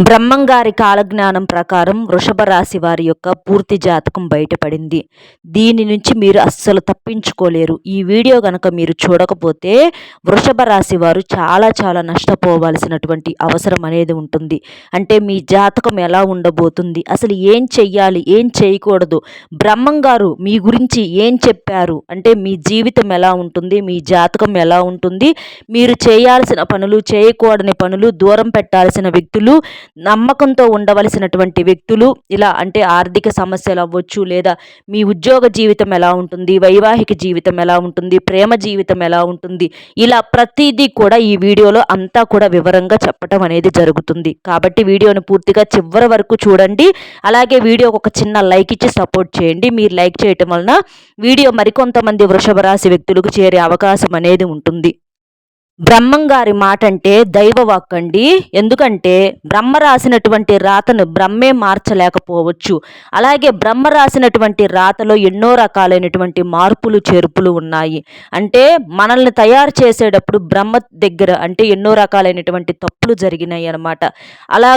బ్రహ్మంగారి కాలజ్ఞానం ప్రకారం వృషభ రాశి వారి యొక్క పూర్తి జాతకం బయటపడింది. దీని నుంచి మీరు అస్సలు తప్పించుకోలేరు. ఈ వీడియో కనుక మీరు చూడకపోతే వృషభ రాశి వారు చాలా చాలా నష్టపోవాల్సినటువంటి అవసరం అనేది ఉంటుంది. అంటే మీ జాతకం ఎలా ఉండబోతుంది? అసలు ఏం చెయ్యాలి? ఏం చేయకూడదు? బ్రహ్మంగారు మీ గురించి ఏం చెప్పారు? అంటే మీ జీవితం ఎలా ఉంటుంది? మీ జాతకం ఎలా ఉంటుంది? మీరు చేయాల్సిన పనులు చేయకూడని పనులు దూరం పెట్టాల్సిన వ్యక్తులు నమ్మకంతో ఉండవలసినటువంటి వ్యక్తులు ఇలా అంటే ఆర్థిక సమస్యలు అవ్వచ్చు లేదా మీ ఉద్యోగ జీవితం ఎలా ఉంటుంది వైవాహిక జీవితం ఎలా ఉంటుంది ప్రేమ జీవితం ఎలా ఉంటుంది ఇలా ప్రతిదీ కూడా ఈ వీడియోలో అంతా కూడా వివరంగా చెప్పటం అనేది జరుగుతుంది. కాబట్టి వీడియోను పూర్తిగా చివరి వరకు చూడండి. అలాగే వీడియోకి ఒక చిన్న లైక్ ఇచ్చి సపోర్ట్ చేయండి. మీరు లైక్ చేయటం వలన వీడియో మరికొంతమంది వృషభ రాశి వ్యక్తులకు చేరే అవకాశం అనేది ఉంటుంది. బ్రహ్మంగారి మాట అంటే దైవవాక్ అండి ఎందుకంటే బ్రహ్మ రాసినటువంటి రాతను బ్రహ్మే మార్చలేకపోవచ్చు. అలాగే బ్రహ్మ రాసినటువంటి రాతలో ఎన్నో రకాలైనటువంటి మార్పులు చేర్పులు ఉన్నాయి. అంటే మనల్ని తయారు చేసేటప్పుడు బ్రహ్మ దగ్గర అంటే ఎన్నో రకాలైనటువంటి తప్పులు జరిగినాయి అనమాట అలా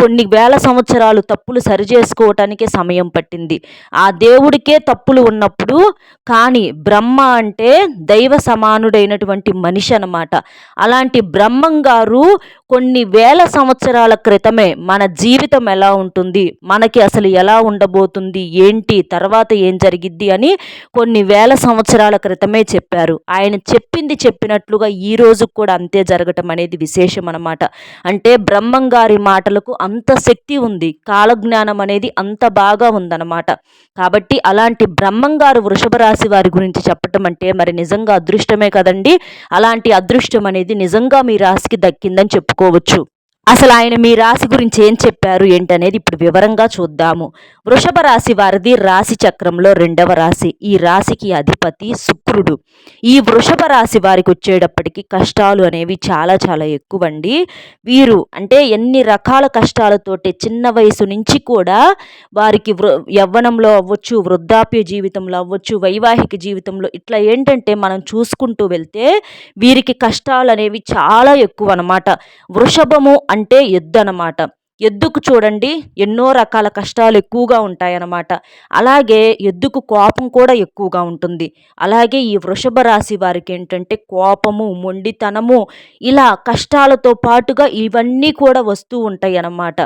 కొన్ని వేల సంవత్సరాలు తప్పులు సరిచేసుకోవటానికే సమయం పట్టింది. ఆ దేవుడికే తప్పులు ఉన్నప్పుడు కానీ బ్రహ్మ అంటే దైవ సమానుడైనటువంటి మనిషి అనమాట అలాంటి బ్రహ్మం గారు కొన్ని వేల సంవత్సరాల క్రితమే మన జీవితం ఎలా ఉంటుంది? మనకి అసలు ఎలా ఉండబోతుంది? ఏంటి? తర్వాత ఏం జరిగిద్ది? అని కొన్ని వేల సంవత్సరాల క్రితమే చెప్పారు. ఆయన చెప్పింది చెప్పినట్లుగా ఈ రోజు కూడా అంతే జరగటం అనేది విశేషం అనమాట అంటే బ్రహ్మం గారి మాటలకు అంత శక్తి ఉంది. కాలజ్ఞానం అనేది అంత బాగా ఉందన్నమాట. కాబట్టి అలాంటి బ్రహ్మం గారు వృషభ రాశి వారి గురించి చెప్పటం అంటే మరి నిజంగా అదృష్టమే కదండి? అలాంటి అదృష్టం అనేది నిజంగా మీ రాశికి దక్కిందని చెప్పు చెప్పుకోవచ్చు అసలు ఆయన మీ రాశి గురించి ఏం చెప్పారు ఏంటనేది ఇప్పుడు వివరంగా చూద్దాము. వృషభ రాశి వారిది రాశి చక్రంలో రెండవ రాశి. ఈ రాశికి అధిపతి శుక్రుడు ఈ వృషభ రాశి వారికి వచ్చేటప్పటికి కష్టాలు అనేవి చాలా చాలా ఎక్కువండి. వీరు అంటే ఎన్ని రకాల కష్టాలతోటి చిన్న వయసు నుంచి కూడా వారికి వృ యవ్వనంలో అవ్వచ్చు వృద్ధాప్య జీవితంలో అవ్వచ్చు వైవాహిక జీవితంలో ఇట్లా ఏంటంటే మనం చూసుకుంటూ వెళ్తే వీరికి కష్టాలు అనేవి చాలా ఎక్కువ అనమాట వృషభము అంటే ఎద్దు అనమాట ఎద్దుకు చూడండి ఎన్నో రకాల కష్టాలు ఎక్కువగా ఉంటాయన్నమాట. అలాగే ఎద్దుకు కోపం కూడా ఎక్కువగా ఉంటుంది. అలాగే ఈ వృషభ రాశి వారికి ఏంటంటే కోపము మొండితనము ఇలా కష్టాలతో పాటుగా ఇవన్నీ కూడా వస్తూ ఉంటాయి అన్నమాట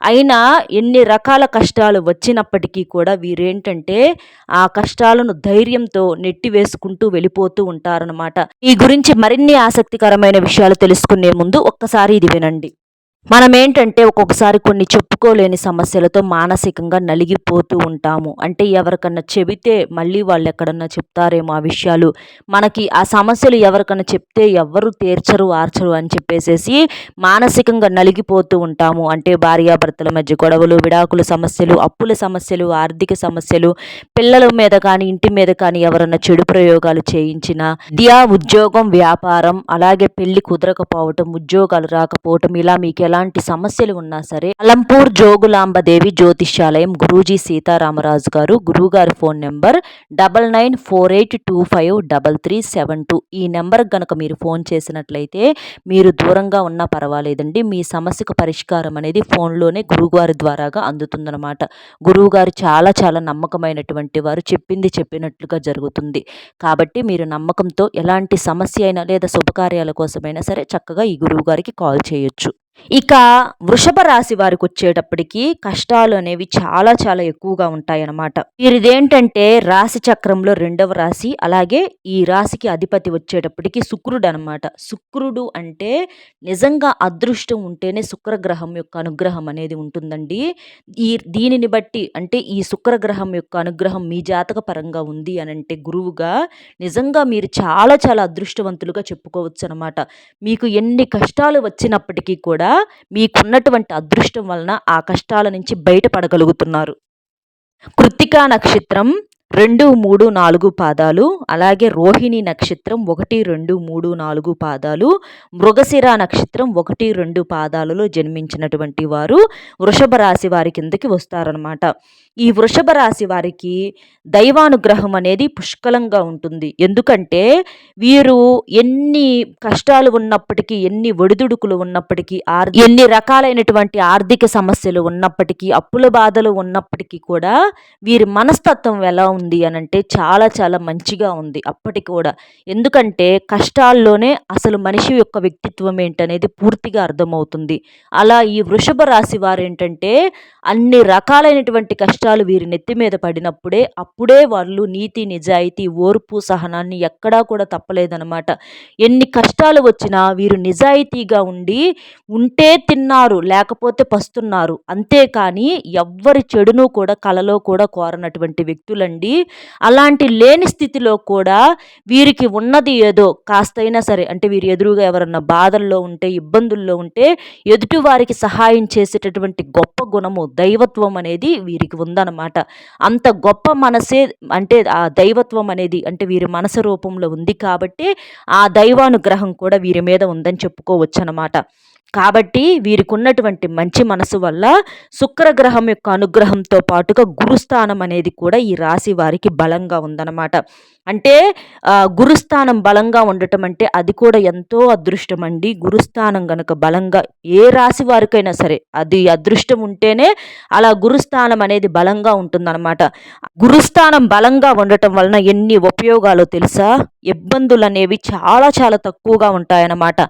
అయినా ఎన్ని రకాల కష్టాలు వచ్చినప్పటికీ కూడా వీరేంటంటే ఆ కష్టాలను ధైర్యంతో నెట్టి వేసుకుంటూ వెళ్ళిపోతూ ఉంటారనమాట ఈ గురించి మరిన్ని ఆసక్తికరమైన విషయాలు తెలుసుకునే ముందు ఒక్కసారి ఇది వినండి. మనం ఏంటంటే ఒక్కొక్కసారి కొన్ని చెప్పుకోలేని సమస్యలతో మానసికంగా నలిగిపోతూ ఉంటాము. అంటే ఎవరికన్నా చెబితే మళ్ళీ వాళ్ళు ఎక్కడన్నా చెప్తారేమో ఆ విషయాలు. మనకి ఆ సమస్యలు ఎవరికన్నా చెప్తే ఎవరు తీర్చరు ఆర్చరు అని చెప్పేసేసి మానసికంగా నలిగిపోతూ ఉంటాము. అంటే భార్యాభర్తల మధ్య గొడవలు విడాకుల సమస్యలు అప్పుల సమస్యలు ఆర్థిక సమస్యలు పిల్లల మీద కానీ ఇంటి మీద కానీ ఎవరన్నా చెడు ప్రయోగాలు చేయించినా దియా ఉద్యోగం వ్యాపారం అలాగే పెళ్ళి కుదరకపోవటం ఉద్యోగాలు రాకపోవటం ఇలా మీకు ఎలాంటి సమస్యలు ఉన్నా సరే అలంపూర్ జోగులాంబదేవి జ్యోతిష్యాలయం గురూజీ సీతారామరాజు గారు గురువుగారి phone number double nine four eight two five double three seven two. ఈ నెంబర్కి కనుక మీరు ఫోన్ చేసినట్లయితే మీరు దూరంగా ఉన్నా పర్వాలేదండి. మీ సమస్యకు పరిష్కారం అనేది ఫోన్లోనే గురువుగారి ద్వారాగా అందుతుందన్నమాట. గురువుగారు చాలా చాలా నమ్మకమైనటువంటి వారు చెప్పింది చెప్పినట్లుగా జరుగుతుంది. కాబట్టి మీరు నమ్మకంతో ఎలాంటి సమస్య అయినా లేదా శుభకార్యాల కోసమైనా సరే చక్కగా ఈ గురువుగారికి కాల్ చేయొచ్చు. ఇక వృషభ రాశి వారికి వచ్చేటప్పటికి కష్టాలు అనేవి చాలా చాలా ఎక్కువగా ఉంటాయన్నమాట. వీరిదేంటంటే రాశి చక్రంలో రెండవ రాశి అలాగే ఈ రాశికి అధిపతి వచ్చేటప్పటికి శుక్రుడు అనమాట శుక్రుడు అంటే నిజంగా అదృష్టం ఉంటేనే శుక్రగ్రహం యొక్క అనుగ్రహం అనేది ఉంటుందండి. ఈ దీనిని బట్టి అంటే ఈ శుక్రగ్రహం యొక్క అనుగ్రహం మీ జాతక పరంగా ఉంది అని అంటే గురువుగా నిజంగా మీరు చాలా చాలా అదృష్టవంతులుగా చెప్పుకోవచ్చు అనమాట మీకు ఎన్ని కష్టాలు వచ్చినప్పటికీ కూడా కూడా మీకున్నటువంటి అదృష్టం వలన ఆ కష్టాల నుంచి బయటపడగలుగుతున్నారు. కృత్తికా నక్షత్రం రెండు మూడు నాలుగు పాదాలు అలాగే రోహిణి నక్షత్రం ఒకటి రెండు మూడు నాలుగు పాదాలు మృగశిర నక్షత్రం ఒకటి రెండు పాదాలలో జన్మించినటువంటి వారు వృషభ రాశి వారి కిందకి వస్తారనమాట ఈ వృషభ రాశి వారికి దైవానుగ్రహం అనేది పుష్కలంగా ఉంటుంది. ఎందుకంటే వీరు ఎన్ని కష్టాలు ఉన్నప్పటికీ ఎన్ని ఒడిదుడుకులు ఉన్నప్పటికీ ఎన్ని రకాలైనటువంటి ఆర్థిక సమస్యలు ఉన్నప్పటికీ అప్పుల బాధలు ఉన్నప్పటికీ కూడా వీరి మనస్తత్వం ఎలా ఉంది ఉంది అని అంటే చాలా చాలా మంచిగా ఉంది అప్పటికి కూడా. ఎందుకంటే కష్టాల్లోనే అసలు మనిషి యొక్క వ్యక్తిత్వం ఏంటనేది పూర్తిగా అర్థమవుతుంది. అలా ఈ వృషభ రాశి వారు ఏంటంటే అన్ని రకాలైనటువంటి కష్టాలు వీరి నెత్తి మీద పడినప్పుడే అప్పుడే వాళ్ళు నీతి నిజాయితీ ఓర్పు సహనాన్ని ఎక్కడా కూడా తప్పలేదనమాట. ఎన్ని కష్టాలు వచ్చినా వీరు నిజాయితీగా ఉండి ఉంటే తిన్నారు లేకపోతే పస్తున్నారు. అంతేకాని ఎవ్వరి చెడును కూడా కలలో కూడా కోరనటువంటి వ్యక్తులండి అలాంటి లేని స్థితిలో కూడా వీరికి ఉన్నది ఏదో కాస్తైనా సరే అంటే వీరి ఎదురుగా ఎవరన్నా బాధల్లో ఉంటే ఇబ్బందుల్లో ఉంటే ఎదుటి వారికి సహాయం చేసేటటువంటి గొప్ప గుణము దైవత్వం అనేది వీరికి ఉందన్నమాట. అంత గొప్ప మనసే అంటే ఆ దైవత్వం అనేది అంటే వీరి మనసు రూపంలో ఉంది కాబట్టి ఆ దైవానుగ్రహం కూడా వీరి మీద ఉందని చెప్పుకోవచ్చు అన్నమాట కాబట్టి వీరికున్నటువంటి మంచి మనసు వల్ల శుక్రగ్రహం యొక్క అనుగ్రహంతో పాటుగా గురుస్థానం అనేది కూడా ఈ రాశి వారికి బలంగా ఉందన్నమాట. అంటే గురుస్థానం బలంగా ఉండటం అంటే అది కూడా ఎంతో అదృష్టం అండి. గురుస్థానం గనక బలంగా ఏ రాశి వారికైనా సరే అది అదృష్టం ఉంటేనే అలా గురుస్థానం అనేది బలంగా ఉంటుందన్నమాట. గురుస్థానం బలంగా ఉండటం వలన ఎన్ని ఉపయోగాలు తెలుసా? ఇబ్బందులు అనేవి చాలా చాలా తక్కువగా ఉంటాయన్నమాట.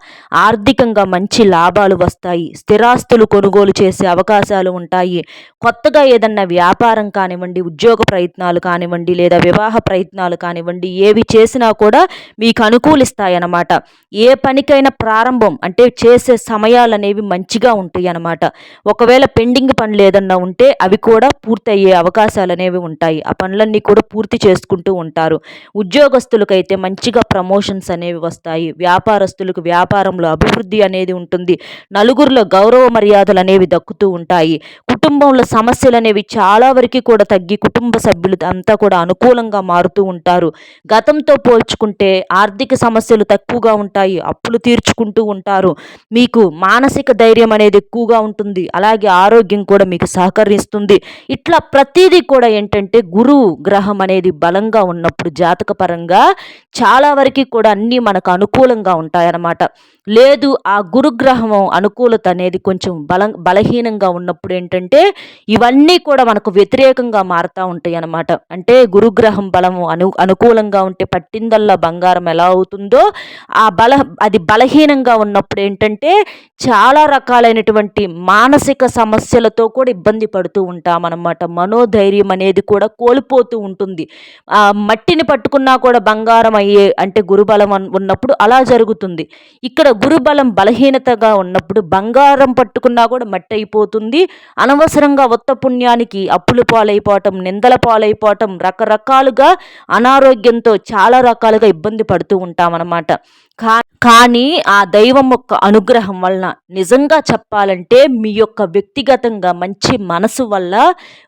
ఆర్థికంగా మంచి లాభాలు వస్తాయి. స్థిరాస్తులు కొనుగోలు చేసే అవకాశాలు ఉంటాయి. కొత్తగా ఏదన్నా వ్యాపారం కానివ్వండి ఉద్యోగ ప్రయత్నాలు కానివ్వండి లేదా వివాహ ప్రయత్నాలు కానివ్వండి ఏవి చేసినా కూడా మీకు అనుకూలిస్తాయన్నమాట. ఏ పనికైనా ప్రారంభం అంటే చేసే సమయాలు అనేవి మంచిగా ఉంటాయి అన్నమాట ఒకవేళ పెండింగ్ పనులు ఏదన్నా ఉంటే అవి కూడా పూర్తయ్యే అవకాశాలు అనేవి ఉంటాయి. ఆ పనులన్నీ కూడా పూర్తి చేసుకుంటూ ఉంటారు. ఉద్యోగస్తులకైతే మంచిగా ప్రమోషన్స్ అనేవి వస్తాయి. వ్యాపారస్తులకు వ్యాపారంలో అభివృద్ధి అనేది ఉంటుంది. నలుగురిలో గౌరవ మర్యాదలు అనేవి దక్కుతూ ఉంటాయి. కుటుంబంలో సమస్యలు అనేవి చాలా వరకు కూడా తగ్గి కుటుంబ సభ్యులు అంతా కూడా అనుకూలంగా మారుతూ ఉంటారు. గతంతో పోల్చుకుంటే ఆర్థిక సమస్యలు తక్కువగా ఉంటాయి. అప్పులు తీర్చుకుంటూ ఉంటారు. మీకు మానసిక ధైర్యం అనేది ఎక్కువగా ఉంటుంది. అలాగే ఆరోగ్యం కూడా మీకు సహకరిస్తుంది. ఇట్లా ప్రతిదీ కూడా ఏంటంటే గురువు గ్రహం అనేది బలంగా ఉన్నప్పుడు జాతకపరంగా చాలా వరకు కూడా అన్నీ మనకు అనుకూలంగా ఉంటాయన్నమాట. లేదు ఆ గురుగ్రహం అనుకూలత అనేది కొంచెం బలం బలహీనంగా ఉన్నప్పుడు ఏంటంటే ఇవన్నీ కూడా మనకు వ్యతిరేకంగా మారుతూ ఉంటాయి అన్నమాట అంటే గురుగ్రహం బలము అను అనుకూలంగా ఉంటే పట్టిందల్లా బంగారం ఎలా అవుతుందో ఆ బల అది బలహీనంగా ఉన్నప్పుడు ఏంటంటే చాలా రకాలైనటువంటి మానసిక సమస్యలతో కూడా ఇబ్బంది పడుతూ ఉంటామన్నమాట. మనోధైర్యం అనేది కూడా కోల్పోతూ ఉంటుంది. మట్టిని పట్టుకున్నా కూడా బంగారం అయ్యే అంటే గురుబలం ఉన్నప్పుడు అలా జరుగుతుంది. ఇక్కడ గురుబలం బలహీనతగా ఉన్నప్పుడు బంగారం పట్టుకున్నా కూడా మట్టి అయిపోతుంది అనవసరంగా ఒత్త పుణ్యానికి అప్పులు పాలైపోవటం నిందల పాలైపోవటం రకరకాలుగా అనారోగ్యంతో చాలా రకాలుగా ఇబ్బంది పడుతూ ఉంటామన్నమాట. కా కానీ ఆ దైవం యొక్క అనుగ్రహం వలన నిజంగా చెప్పాలంటే మీ యొక్క వ్యక్తిగతంగా మంచి మనసు వల్ల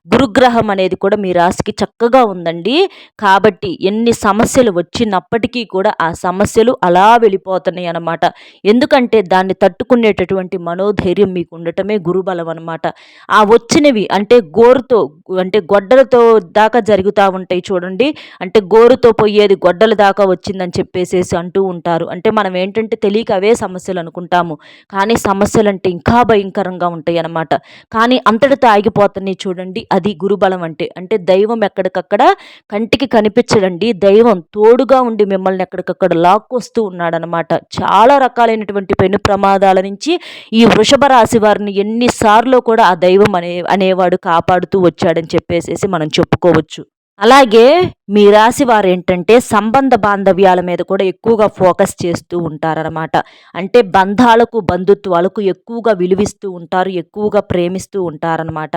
గురుగ్రహం అనేది కూడా మీ రాశికి చక్కగా ఉందండి. కాబట్టి ఎన్ని సమస్యలు వచ్చినప్పటికీ కూడా ఆ సమస్యలు అలా వెళ్ళిపోతున్నాయి అన్నమాట. ఎందుకంటే దాన్ని తట్టుకునేటటువంటి మనోధైర్యం మీకు ఉండటమే గురుబలం అనమాట ఆ వచ్చినవి అంటే గోరుతో అంటే గొడ్డలతో దాకా జరుగుతూ ఉంటాయి చూడండి. అంటే గోరుతో పోయేది గొడ్డల దాకా వచ్చిందని చెప్పేసేసి అంటూ ఉంటారు. అంటే మనం ఏంటంటే తెలియక అవే సమస్యలు అనుకుంటాము. కానీ సమస్యలు అంటే ఇంకా భయంకరంగా ఉంటాయి అన్నమాట కానీ అంతటితో ఆగిపోతున్నాయి చూడండి అది గురుబలం అంటే. అంటే దైవం ఎక్కడికక్కడ కంటికి కనిపించడండి. దైవం తోడుగా ఉండి మిమ్మల్ని ఎక్కడికక్కడ లాక్కొస్తూ ఉన్నాడనమాట చాలా రకాలైనటువంటి పెను ప్రమాదాల నుంచి ఈ వృషభ రాశి వారిని ఎన్నిసార్లు కూడా ఆ దైవం అనే అనేవాడు కాపాడుతూ వచ్చాడని చెప్పేసేసి మనం చెప్పుకోవచ్చు. అలాగే మీ రాశి వారు ఏంటంటే సంబంధ బాంధవ్యాల మీద కూడా ఎక్కువగా ఫోకస్ చేస్తూ ఉంటారనమాట అంటే బంధాలకు బంధుత్వాలకు ఎక్కువగా విలువిస్తూ ఉంటారు ఎక్కువగా ప్రేమిస్తూ ఉంటారనమాట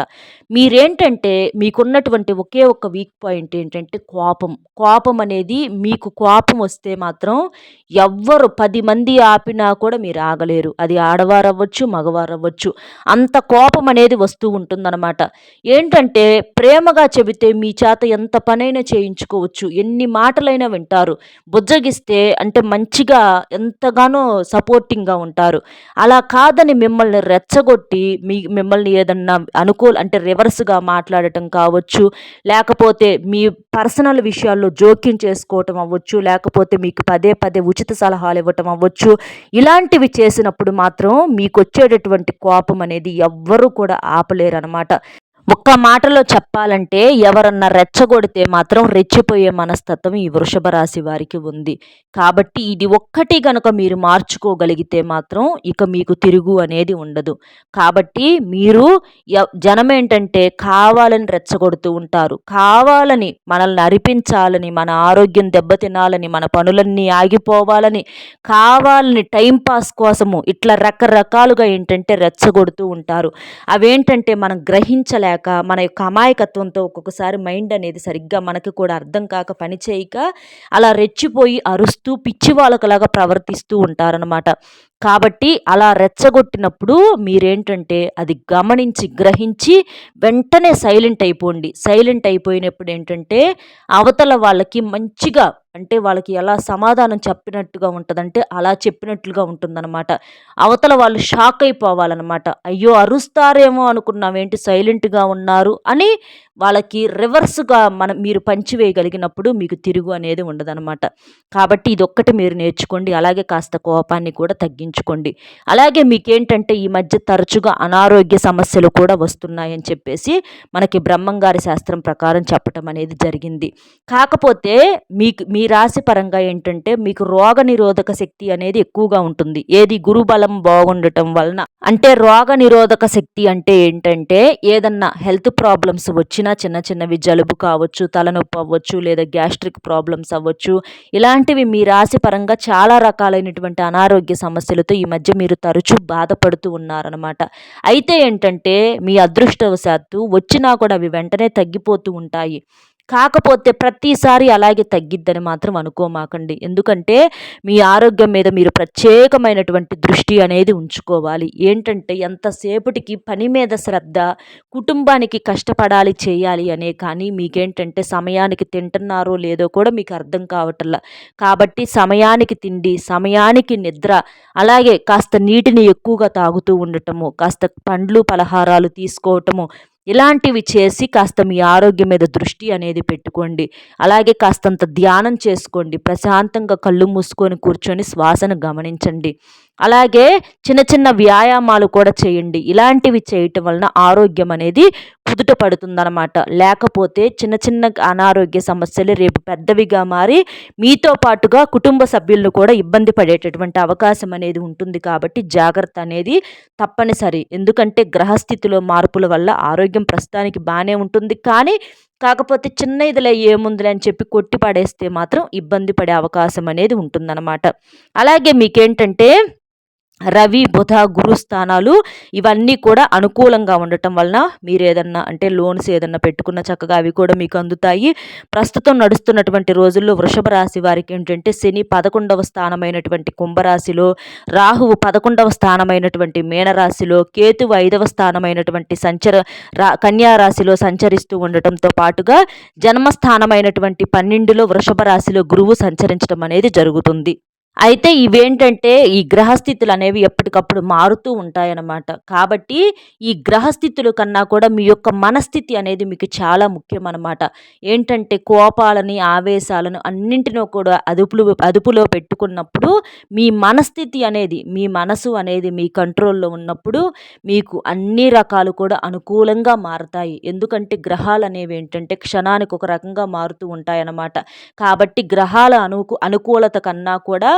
మీరేంటంటే మీకున్నటువంటి ఒకే ఒక వీక్ పాయింట్ ఏంటంటే కోపం. కోపం అనేది మీకు కోపం వస్తే మాత్రం ఎవ్వరు పది మంది ఆపినా కూడా మీరు ఆగలేరు. అది ఆడవారు అవ్వచ్చు మగవారు అవ్వచ్చు అంత కోపం అనేది వస్తూ ఉంటుందన్నమాట. ఏంటంటే ప్రేమగా చెబితే మీ చేత ఎంత పనైనా పనైనా పెంచుకోవచ్చు ఎన్ని మాటలైనా వింటారు. బుజ్జగిస్తే అంటే మంచిగా ఎంతగానో సపోర్టింగ్గా ఉంటారు. అలా కాదని మిమ్మల్ని రెచ్చగొట్టి మీ మిమ్మల్ని ఏదన్నా అనుకూల అంటే రివర్స్గా మాట్లాడటం కావచ్చు. లేకపోతే మీ పర్సనల్ విషయాల్లో జోక్యం చేసుకోవటం అవ్వచ్చు. లేకపోతే మీకు పదే పదే ఉచిత సలహాలు ఇవ్వటం అవ్వచ్చు. ఇలాంటివి చేసినప్పుడు మాత్రం మీకు వచ్చేటటువంటి కోపం అనేది ఎవ్వరూ కూడా ఆపలేరు అనమాట ఒక్క మాటలో చెప్పాలంటే ఎవరన్నా రెచ్చగొడితే మాత్రం రెచ్చిపోయే మనస్తత్వం ఈ వృషభ రాశి వారికి ఉంది. కాబట్టి ఇది ఒక్కటి గనక మీరు మార్చుకోగలిగితే మాత్రం ఇక మీకు తిరుగు అనేది ఉండదు. కాబట్టి మీరు జనం ఏంటంటే కావాలని రెచ్చగొడుతూ ఉంటారు. కావాలని మనల్ని అరిపించాలని మన ఆరోగ్యం దెబ్బతినాలని మన పనులన్నీ ఆగిపోవాలని కావాలని టైంపాస్ కోసము ఇట్లా రకరకాలుగా ఏంటంటే రెచ్చగొడుతూ ఉంటారు. అవేంటంటే మనం గ్రహించలేక లేక మన యొక్క అమాయకత్వంతో ఒక్కొక్కసారి మైండ్ అనేది సరిగ్గా మనకు కూడా అర్థం కాక పని చేయక అలా రెచ్చిపోయి అరుస్తూ పిచ్చి వాళ్ళకలాగా ప్రవర్తిస్తూ ఉంటారనమాట కాబట్టి అలా రెచ్చగొట్టినప్పుడు మీరేంటంటే అది గమనించి గ్రహించి వెంటనే సైలెంట్ అయిపోండి. సైలెంట్ అయిపోయినప్పుడు ఏంటంటే అవతల వాళ్ళకి మంచిగా అంటే వాళ్ళకి ఎలా సమాధానం చెప్పినట్టుగా ఉంటుందంటే అలా చెప్పినట్లుగా ఉంటుందన్నమాట. అవతల వాళ్ళు షాక్ అయిపోవాలన్నమాట. అయ్యో అరుస్తారేమో అనుకున్నావేంటి సైలెంట్గా ఉన్నారు అని వాళ్ళకి రివర్స్గా మనం మీరు పంచివేయగలిగినప్పుడు మీకు తిరుగు అనేది ఉండదన్నమాట. కాబట్టి ఇదొక్కటి మీరు నేర్చుకోండి. అలాగే కాస్త కోపాన్ని కూడా తగ్గించుకోండి. అలాగే మీకేంటంటే ఈ మధ్య తరచుగా అనారోగ్య సమస్యలు కూడా వస్తున్నాయని చెప్పేసి మనకి బ్రహ్మంగారి శాస్త్రం ప్రకారం చెప్పటం అనేది జరిగింది. కాకపోతే మీకు మీ మీ రాశి పరంగా ఏంటంటే మీకు రోగ నిరోధక శక్తి అనేది ఎక్కువగా ఉంటుంది. ఏది గురుబలం బాగుండటం వలన. అంటే రోగ నిరోధక శక్తి అంటే ఏంటంటే ఏదన్నా హెల్త్ ప్రాబ్లమ్స్ వచ్చినా చిన్న చిన్నవి జలుబు కావచ్చు తలనొప్పి అవ్వచ్చు లేదా గ్యాస్ట్రిక్ ప్రాబ్లమ్స్ అవ్వచ్చు. ఇలాంటివి మీ రాశి పరంగా చాలా రకాలైనటువంటి అనారోగ్య సమస్యలతో ఈ మధ్య మీరు తరచూ బాధపడుతూ ఉన్నారనమాట అయితే ఏంటంటే మీ అదృష్టవశాత్తు వచ్చినా కూడా అవి వెంటనే తగ్గిపోతూ ఉంటాయి. కాకపోతే ప్రతిసారి అలాగే తగ్గిద్దని మాత్రం అనుకోమాకండి. ఎందుకంటే మీ ఆరోగ్యం మీద మీరు ప్రత్యేకమైనటువంటి దృష్టి అనేది ఉంచుకోవాలి. ఏంటంటే ఎంతసేపటికి పని మీద శ్రద్ధ కుటుంబానికి కష్టపడాలి చేయాలి అనే కానీ మీకేంటంటే సమయానికి తింటున్నారో లేదో కూడా మీకు అర్థం కావట్లా. కాబట్టి సమయానికి తిండి సమయానికి నిద్ర అలాగే కాస్త నీటిని ఎక్కువగా తాగుతూ ఉండటము కాస్త పండ్లు పలహారాలు తీసుకోవటము ఇలాంటివి చేసి కాస్త మీ ఆరోగ్యం మీద దృష్టి అనేది పెట్టుకోండి. అలాగే కాస్తంత ధ్యానం చేసుకోండి. ప్రశాంతంగా కళ్ళు మూసుకొని కూర్చొని శ్వాసను గమనించండి. అలాగే చిన్న చిన్న వ్యాయామాలు కూడా చేయండి. ఇలాంటివి చేయటం వలన ఆరోగ్యం అనేది కుదుట పడుతుందన్నమాట. లేకపోతే చిన్న చిన్న అనారోగ్య సమస్యలు రేపు పెద్దవిగా మారి మీతో పాటుగా కుటుంబ సభ్యులను కూడా ఇబ్బంది పడేటటువంటి అవకాశం అనేది ఉంటుంది కాబట్టి జాగ్రత్త అనేది తప్పనిసరి. ఎందుకంటే గ్రహస్థితిలో మార్పుల వల్ల ఆరోగ్యం ప్రస్తుతానికి బాగానే ఉంటుంది. కానీ కాకపోతే చిన్న ఇదిలే ఏముందిలే అని చెప్పి కొట్టి పడేస్తే మాత్రం ఇబ్బంది పడే అవకాశం అనేది ఉంటుందన్నమాట. అలాగే మీకేంటంటే రవి బుధ గురు స్థానాలు ఇవన్నీ కూడా అనుకూలంగా ఉండటం వలన మీరు ఏదన్నా అంటే లోన్స్ ఏదన్నా పెట్టుకున్న చక్కగా అవి కూడా మీకు అందుతాయి. ప్రస్తుతం నడుస్తున్నటువంటి రోజుల్లో వృషభ రాశి వారికి ఏంటంటే శని పదకొండవ స్థానమైనటువంటి కుంభరాశిలో రాహువు పదకొండవ స్థానమైనటువంటి మీనరాశిలో కేతువు ఐదవ స్థానమైనటువంటి సంచర రా కన్యారాశిలో సంచరిస్తూ ఉండటంతో పాటుగా జన్మస్థానమైనటువంటి పన్నెండులో వృషభ రాశిలో గురువు సంచరించడం అనేది జరుగుతుంది. అయితే ఇవేంటంటే ఈ గ్రహస్థితులు అనేవి ఎప్పటికప్పుడు మారుతూ ఉంటాయన్నమాట. కాబట్టి ఈ గ్రహస్థితులు కన్నా కూడా మీ యొక్క మనస్థితి అనేది మీకు చాలా ముఖ్యం అనమాట ఏంటంటే కోపాలని ఆవేశాలను అన్నింటినో కూడా అదుపులు అదుపులో పెట్టుకున్నప్పుడు మీ మనస్థితి అనేది మీ మనసు అనేది మీ కంట్రోల్లో ఉన్నప్పుడు మీకు అన్ని రకాలు కూడా అనుకూలంగా మారతాయి. ఎందుకంటే గ్రహాలు అనేవి ఏంటంటే క్షణానికి ఒక రకంగా మారుతూ ఉంటాయన్నమాట. కాబట్టి గ్రహాల అనుకు అనుకూలత కన్నా కూడా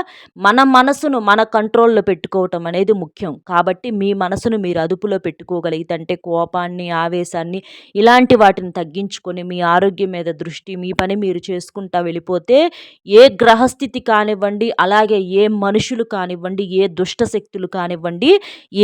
మన మనసును మన కంట్రోల్లో పెట్టుకోవటం అనేది ముఖ్యం. కాబట్టి మీ మనసును మీరు అదుపులో పెట్టుకోగలిగితే అంటే కోపాన్ని ఆవేశాన్ని ఇలాంటి వాటిని తగ్గించుకొని మీ ఆరోగ్యం మీద దృష్టి మీ పని మీరు చేసుకుంటా వెళ్ళిపోతే ఏ గ్రహస్థితి కానివ్వండి అలాగే ఏ మనుషులు కానివ్వండి ఏ దుష్ట శక్తులు కానివ్వండి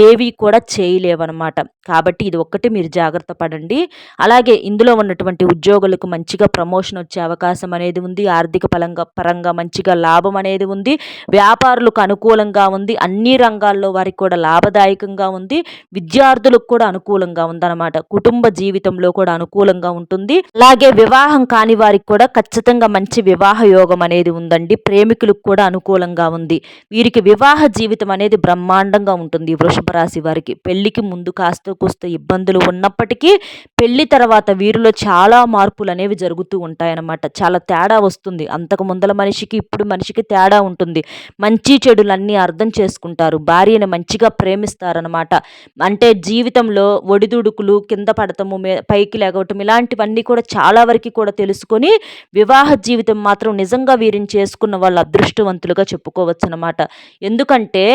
ఏవి కూడా చేయలేవన్నమాట. కాబట్టి ఇది ఒక్కటి మీరు జాగ్రత్త పడండి. అలాగే ఇందులో ఉన్నటువంటి ఉద్యోగులకు మంచిగా ప్రమోషన్ వచ్చే అవకాశం అనేది ఉంది. ఆర్థిక పరంగా పరంగా మంచిగా లాభం అనేది ఉంది. వ్యాపారులకు అనుకూలంగా ఉంది. అన్ని రంగాల్లో వారికి కూడా లాభదాయకంగా ఉంది. విద్యార్థులకు కూడా అనుకూలంగా ఉందన్నమాట. కుటుంబ జీవితంలో కూడా అనుకూలంగా ఉంటుంది. అలాగే వివాహం కాని వారికి కూడా ఖచ్చితంగా మంచి వివాహ యోగం అనేది ఉందండి. ప్రేమికులకు కూడా అనుకూలంగా ఉంది. వీరికి వివాహ జీవితం అనేది బ్రహ్మాండంగా ఉంటుంది. వృషభ రాశి వారికి పెళ్ళికి ముందు కాస్త కూస్త ఇబ్బందులు ఉన్నప్పటికీ పెళ్ళి తర్వాత వీరిలో చాలా మార్పులు అనేవి జరుగుతూ ఉంటాయన్నమాట. చాలా తేడా వస్తుంది. అంతకు ముందల మనిషికి ఇప్పుడు మనిషికి తేడా ఉంటుంది. మంచి చెడులన్నీ అర్థం చేసుకుంటారు. భార్యను మంచిగా ప్రేమిస్తారనమాట అంటే జీవితంలో ఒడిదుడుకులు కింద పడటము పైకి లేగవటం ఇలాంటివన్నీ కూడా చాలా వరకు కూడా తెలుసుకొని వివాహ జీవితం మాత్రం నిజంగా వీరిని చేసుకున్న వాళ్ళు అదృష్టవంతులుగా చెప్పుకోవచ్చు అనమాట ఎందుకంటే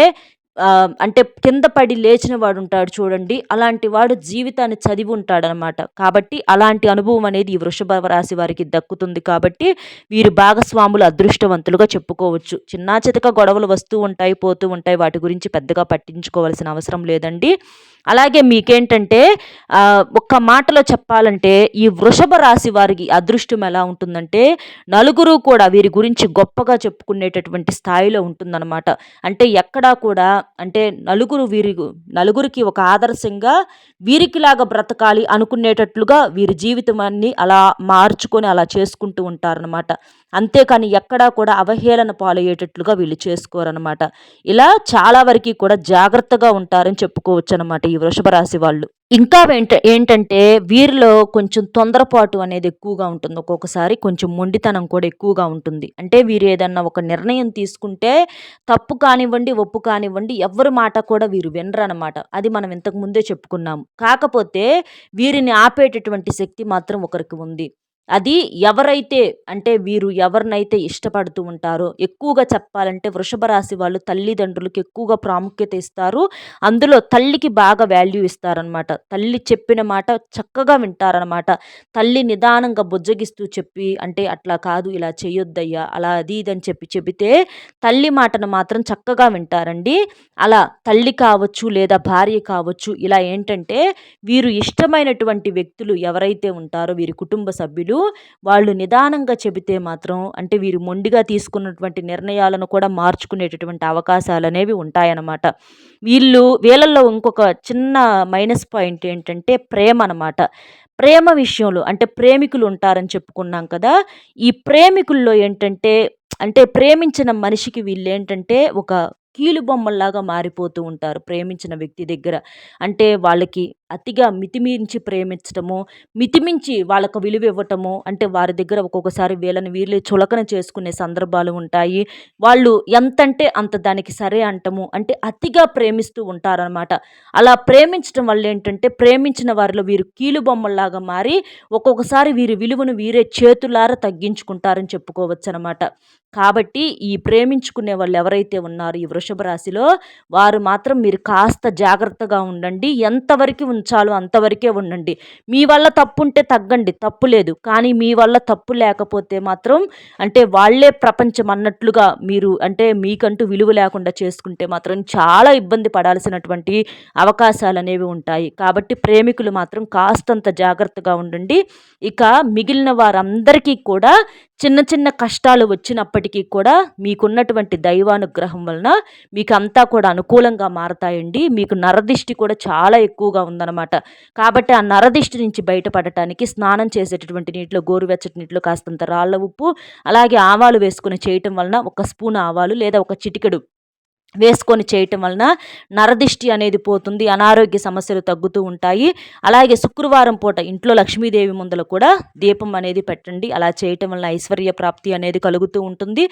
అంటే కింద పడి లేచిన వాడు ఉంటాడు చూడండి. అలాంటి వాడు జీవితాన్ని చదివి ఉంటాడనమాట కాబట్టి అలాంటి అనుభవం అనేది ఈ వృషభ రాశి వారికి దక్కుతుంది కాబట్టి వీరు భాగస్వాములు అదృష్టవంతులుగా చెప్పుకోవచ్చు. చిన్న చితక గొడవలు వస్తూ ఉంటాయి పోతూ ఉంటాయి. వాటి గురించి పెద్దగా పట్టించుకోవాల్సిన అవసరం లేదండి. అలాగే మీకేంటంటే ఒక్క మాటలో చెప్పాలంటే ఈ వృషభ రాశి వారికి అదృష్టం ఎలా ఉంటుందంటే నలుగురు కూడా వీరి గురించి గొప్పగా చెప్పుకునేటటువంటి స్థాయిలో ఉంటుందన్నమాట. అంటే ఎక్కడా కూడా అంటే నలుగురు వీరి నలుగురికి ఒక ఆదర్శంగా వీరికిలాగా బ్రతకాలి అనుకునేటట్లుగా వీరి జీవితాన్ని అలా మార్చుకొని అలా చేసుకుంటూ ఉంటారనమాట అంతేకాని ఎక్కడా కూడా అవహేళన పాలయ్యేటట్లుగా వీళ్ళు చేసుకోరనమాట ఇలా చాలా వరకు కూడా జాగ్రత్తగా ఉంటారని చెప్పుకోవచ్చు అనమాట ఈ వృషభ రాశి వాళ్ళు. ఇంకా ఏంట ఏంటంటే వీరిలో కొంచెం తొందరపాటు అనేది ఎక్కువగా ఉంటుంది. ఒక్కొక్కసారి కొంచెం మొండితనం కూడా ఎక్కువగా ఉంటుంది. అంటే వీరు ఏదన్నా ఒక నిర్ణయం తీసుకుంటే తప్పు కానివ్వండి ఒప్పు కానివ్వండి ఎవరి మాట కూడా వీరు వినరనమాట అది మనం ఇంతకు ముందే చెప్పుకున్నాము. కాకపోతే వీరిని ఆపేటటువంటి శక్తి మాత్రం ఒకరికి ఉంది. అది ఎవరైతే అంటే వీరు ఎవరినైతే ఇష్టపడుతూ ఉంటారో ఎక్కువగా చెప్పాలంటే వృషభ రాశి వాళ్ళు తల్లిదండ్రులకు ఎక్కువగా ప్రాముఖ్యత ఇస్తారు. అందులో తల్లికి బాగా వాల్యూ ఇస్తారనమాట తల్లి చెప్పిన మాట చక్కగా వింటారనమాట తల్లి నిదానంగా బుజ్జగిస్తూ చెప్పి అంటే అట్లా కాదు ఇలా చేయొద్దయ్యా అలా అది ఇదని చెప్పి చెబితే తల్లి మాటను మాత్రం చక్కగా వింటారండి. అలా తల్లి కావచ్చు లేదా భార్య కావచ్చు ఇలా ఏంటంటే వీరు ఇష్టమైనటువంటి వ్యక్తులు ఎవరైతే ఉంటారో వీరి కుటుంబ సభ్యులు వీళ్ళు వాళ్ళు నిదానంగా చెబితే మాత్రం అంటే వీరు మొండిగా తీసుకున్నటువంటి నిర్ణయాలను కూడా మార్చుకునేటటువంటి అవకాశాలు అనేవి ఉంటాయన్నమాట. వీళ్ళు వీళ్ళల్లో ఇంకొక చిన్న మైనస్ పాయింట్ ఏంటంటే ప్రేమ అనమాట ప్రేమ విషయంలో అంటే ప్రేమికులు ఉంటారని చెప్పుకున్నాం కదా ఈ ప్రేమికుల్లో ఏంటంటే అంటే ప్రేమించిన మనిషికి వీళ్ళు ఏంటంటే ఒక కీలుబొమ్మల్లాగా మారిపోతూ ఉంటారు ప్రేమించిన వ్యక్తి దగ్గర. అంటే వాళ్ళకి అతిగా మితిమించి ప్రేమించటము మితిమించి వాళ్ళకు విలువ ఇవ్వటము అంటే వారి దగ్గర ఒక్కొక్కసారి వీళ్ళని వీళ్ళే చులకన చేసుకునే సందర్భాలు ఉంటాయి. వాళ్ళు ఎంతంటే అంత దానికి సరే అంటము అంటే అతిగా ప్రేమిస్తూ ఉంటారనమాట అలా ప్రేమించడం వల్ల ఏంటంటే ప్రేమించిన వారిలో వీరు కీలుబొమ్మల్లాగా మారి ఒక్కొక్కసారి వీరి విలువను వీరే చేతులారా తగ్గించుకుంటారని చెప్పుకోవచ్చు అనమాట కాబట్టి ఈ ప్రేమించుకునే వాళ్ళు ఎవరైతే ఉన్నారో ఈ వృషభ రాశిలో వారు మాత్రం మీరు కాస్త జాగ్రత్తగా ఉండండి. ఎంతవరకు ఉంచాలో అంతవరకే ఉండండి. మీ వల్ల తప్పు ఉంటే తగ్గండి. తప్పు లేదు. కానీ మీ వల్ల తప్పు లేకపోతే మాత్రం అంటే వాళ్ళే ప్రపంచం అన్నట్లుగా మీరు అంటే మీకంటూ విలువ లేకుండా చేసుకుంటే మాత్రం చాలా ఇబ్బంది పడాల్సినటువంటి అవకాశాలు అనేవి ఉంటాయి. కాబట్టి ప్రేమికులు మాత్రం కాస్తంత జాగ్రత్తగా ఉండండి. ఇక మిగిలిన వారందరికీ కూడా చిన్న చిన్న కష్టాలు వచ్చినప్పటికీ కూడా మీకున్నటువంటి దైవానుగ్రహం వలన మీకు అంతా కూడా అనుకూలంగా మారతాయండి. మీకు నరదిష్టి కూడా చాలా ఎక్కువగా ఉందన్నమాట. కాబట్టి ఆ నరదిష్టి నుంచి బయటపడటానికి స్నానం చేసేటటువంటి నీటిలో గోరువెచ్చటి నీటిలో కాస్తంత రాళ్ళ ఉప్పు అలాగే ఆవాలు వేసుకుని చేయటం వలన ఒక స్పూన్ ఆవాలు లేదా ఒక చిటికెడు వేసుకొని చేయటం వలన నరదిష్టి అనేది పోతుంది అనారోగ్య సమస్యలు తగ్గుతూ ఉంటాయి. అలాగే శుక్రవారం పూట ఇంట్లో లక్ష్మీదేవి ముందల కూడా దీపం అనేది పెట్టండి. అలా చేయటం వలన ఐశ్వర్య ప్రాప్తి అనేది కలుగుతూ ఉంటుంది.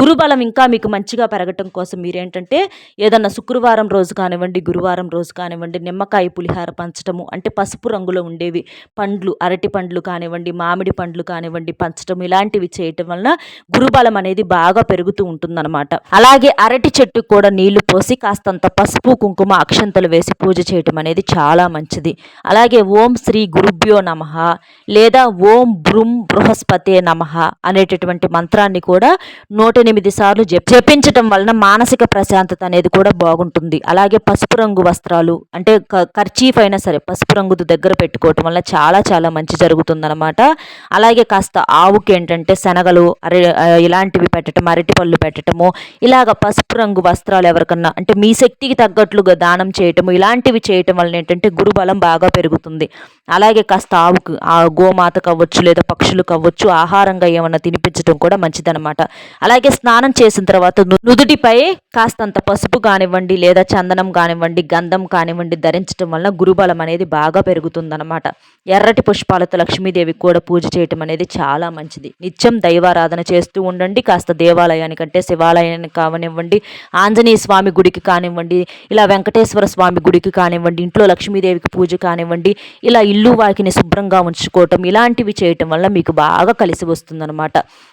గురుబలం ఇంకా మీకు మంచిగా పెరగటం కోసం మీరేంటంటే ఏదన్నా శుక్రవారం రోజు కానివ్వండి గురువారం రోజు కానివ్వండి నిమ్మకాయ పులిహార పంచటము అంటే పసుపు రంగులో ఉండేవి పండ్లు అరటి పండ్లు కానివ్వండి మామిడి పండ్లు కానివ్వండి పంచటం ఇలాంటివి చేయటం వలన గురుబలం అనేది బాగా పెరుగుతూ ఉంటుందన్నమాట. అలాగే అరటి చెట్టు కూడా కూడా నీళ్ళు పోసి కాస్తంత పసుపు కుంకుమ అక్షంతలు వేసి పూజ చేయటం అనేది చాలా మంచిది. అలాగే ఓం శ్రీ గురుభ్యో నమ లేదా ఓం బృం బృహస్పతే నమ అనేటటువంటి మంత్రాన్ని కూడా నూట ఎనిమిది సార్లు జపించటం వలన మానసిక ప్రశాంతత అనేది కూడా బాగుంటుంది. అలాగే పసుపు రంగు వస్త్రాలు అంటే ఖర్చీఫ్ అయినా సరే పసుపు రంగుది దగ్గర పెట్టుకోవటం వల్ల చాలా చాలా మంచి జరుగుతుందన్నమాట. అలాగే కాస్త ఆవుకి ఏంటంటే శనగలు అరే ఇలాంటివి పెట్టడం అరటి పళ్ళు పెట్టడము ఇలాగ పసుపు రంగు వస్త్రాలు ఎవరికన్నా. అంటే మీ శక్తికి తగ్గట్లుగా దానం చేయటము ఇలాంటివి చేయటం వలన ఏంటంటే గురుబలం బాగా పెరుగుతుంది. అలాగే కాస్త ఆవుకు ఆ గోమాత కావచ్చు లేదా పక్షులు కావచ్చు ఆహారంగా ఏమన్నా తినిపించడం కూడా మంచిదనమాట అలాగే స్నానం చేసిన తర్వాత నుదుటిపై కాస్తంత పసుపు కానివ్వండి లేదా చందనం కానివ్వండి గంధం కానివ్వండి ధరించడం వలన గురుబలం అనేది బాగా పెరుగుతుందన్నమాట. ఎర్రటి పుష్పాలతో లక్ష్మీదేవి కూడా పూజ చేయటం అనేది చాలా మంచిది. నిత్యం దైవారాధన చేస్తూ ఉండండి. కాస్త దేవాలయానికంటే శివాలయానికి కావనివ్వండి. ఆంజనేయ స్వామి గుడికి కానివ్వండి ఇలా వెంకటేశ్వర స్వామి గుడికి కానివ్వండి ఇంట్లో లక్ష్మీదేవికి పూజ కానివ్వండి ఇలా ఇల్లు వాకిని శుభ్రంగా ఉంచుకోవటం ఇలాంటివి చేయటం వల్ల మీకు బాగా కలిసి వస్తుందన్నమాట.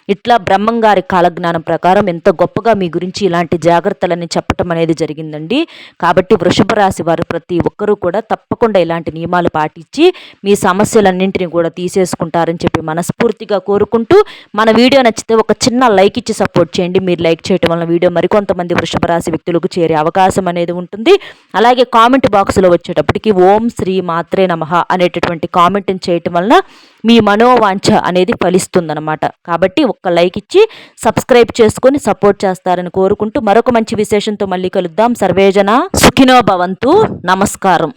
ఇట్లా బ్రహ్మంగారి కాలజ్ఞానం ప్రకారం ఎంత గొప్పగా మీ గురించి ఇలాంటి జాగ్రత్తలని చెప్పటం అనేది జరిగిందండి. కాబట్టి వృషభ రాశి వారు ప్రతి ఒక్కరూ కూడా తప్పకుండా ఇలాంటి నియమాలు పాటించి మీ సమస్యలన్నింటినీ కూడా తీసేసుకుంటారని చెప్పి మనస్ఫూర్తిగా కోరుకుంటూ మన వీడియో నచ్చితే ఒక చిన్న లైక్ ఇచ్చి సపోర్ట్ చేయండి. మీరు లైక్ చేయటం వల్ల వీడియో మరికొంతమంది వృషభ రాశి వ్యక్తులకు చేరే అవకాశం అనేది ఉంటుంది. అలాగే కామెంట్ బాక్స్లో వచ్చేటప్పటికి ఓం శ్రీ మాత్రే నమ అనేటటువంటి కామెంట్ని చేయటం వలన మీ మనోవాంఛ అనేది ఫలిస్తుందన్నమాట. కాబట్టి ఒక్క లైక్ ఇచ్చి సబ్స్క్రైబ్ చేసుకొని సపోర్ట్ చేస్తారని కోరుకుంటూ మరొక మంచి విశేషంతో మళ్ళీ కలుద్దాం. సర్వేజన సుఖినో భవంతు. నమస్కారం.